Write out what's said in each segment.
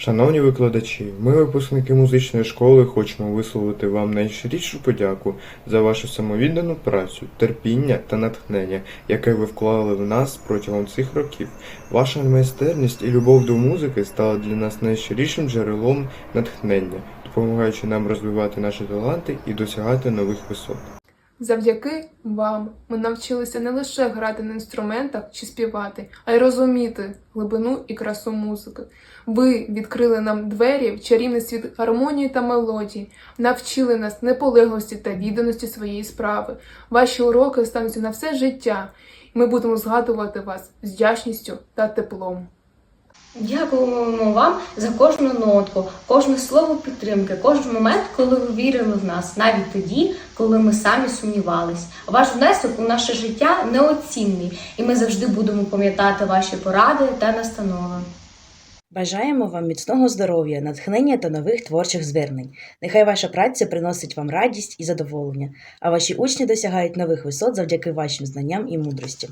Шановні викладачі, ми, випускники музичної школи, хочемо висловити вам найщирішу подяку за вашу самовіддану працю, терпіння та натхнення, яке ви вклали в нас протягом цих років. Ваша майстерність і любов до музики стала для нас найщирішим джерелом натхнення, допомагаючи нам розвивати наші таланти і досягати нових висот. Завдяки вам ми навчилися не лише грати на інструментах чи співати, а й розуміти глибину і красу музики. Ви відкрили нам двері в чарівний світ гармонії та мелодії, навчили нас неполеглості та відданості своєї справи. Ваші уроки стануться на все життя, і ми будемо згадувати вас з вдячністю та теплом. Дякуємо вам за кожну нотку, кожне слово підтримки, кожен момент, коли ви вірили в нас, навіть тоді, коли ми самі сумнівались. Ваш внесок у наше життя неоцінний, і ми завжди будемо пам'ятати ваші поради та настанови. Бажаємо вам міцного здоров'я, натхнення та нових творчих звернень. Нехай ваша праця приносить вам радість і задоволення, а ваші учні досягають нових висот завдяки вашим знанням і мудрості.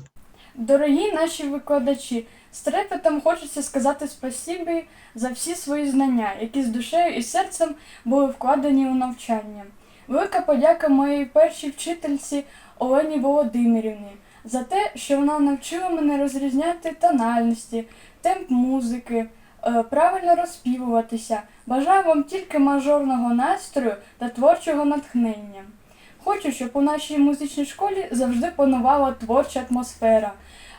Дорогі наші викладачі, з трепетом хочеться сказати спасибі за всі свої знання, які з душею і серцем були вкладені у навчання. Велика подяка моїй першій вчительці Олені Володимирівні за те, що вона навчила мене розрізняти тональності, темп музики, е, правильно розспівуватися. Бажаю вам тільки мажорного настрою та творчого натхнення. Хочу, щоб у нашій музичній школі завжди панувала творча атмосфера,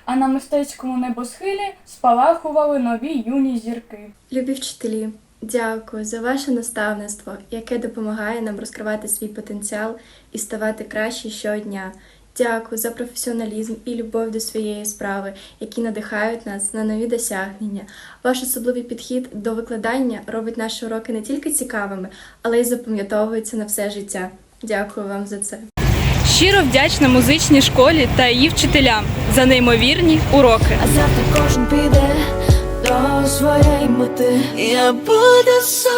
а на мистецькому небосхилі спалахували нові юні зірки. Любі вчителі, дякую за ваше наставництво, яке допомагає нам розкривати свій потенціал і ставати краще щодня. Дякую за професіоналізм і любов до своєї справи, які надихають нас на нові досягнення. Ваш особливий підхід до викладання робить наші уроки не тільки цікавими, але й запам'ятовуються на все життя. Дякую вам за це. Щиро вдячна музичній школі та її вчителям за неймовірні уроки. А завтра кожен піде до своєї мети. Я буду сумувати